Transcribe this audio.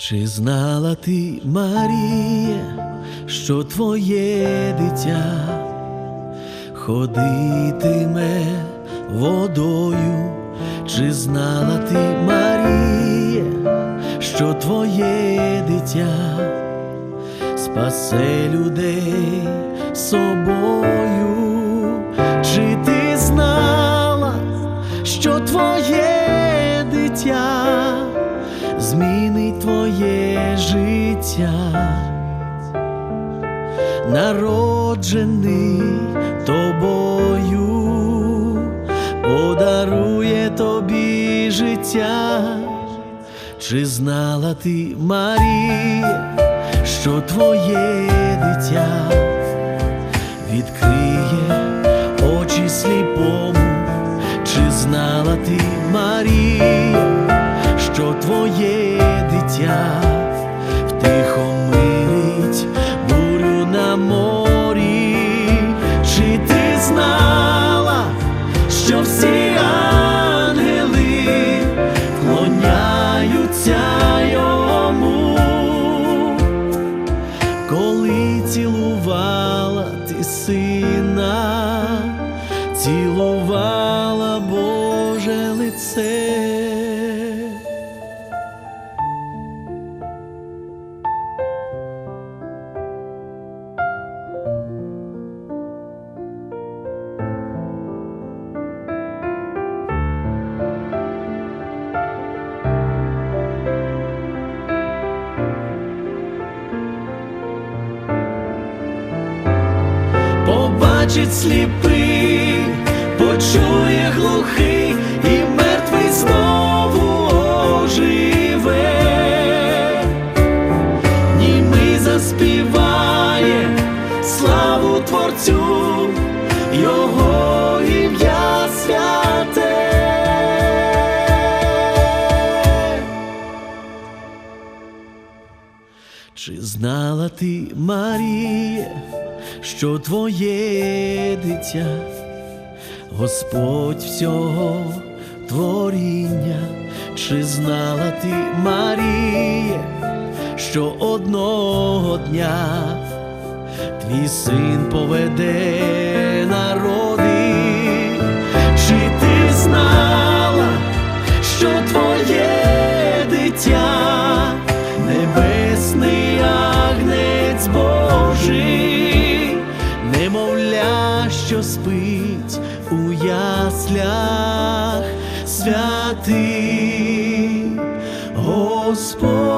Чи знала ти, Марія, що твоє дитя ходитиме водою? Чи знала ти, Марія, що твоє дитя спасе людей собою? Чи ти знала, що твоє дитя твоє життя? Народжений тобою, подарує тобі життя. Чи знала ти, Марія, що твоє дитя відкриє очі сліпому? Чи знала ти, Марія, цілувала ти сина, цілувала Боже лице. Побачить сліпий, почує глухий, знала ти, Марія, що твоє дитя, Господь всього творіння, чи знала ти, Марія, що одного дня твій син поведе народи, чи ти знала, святий Господь.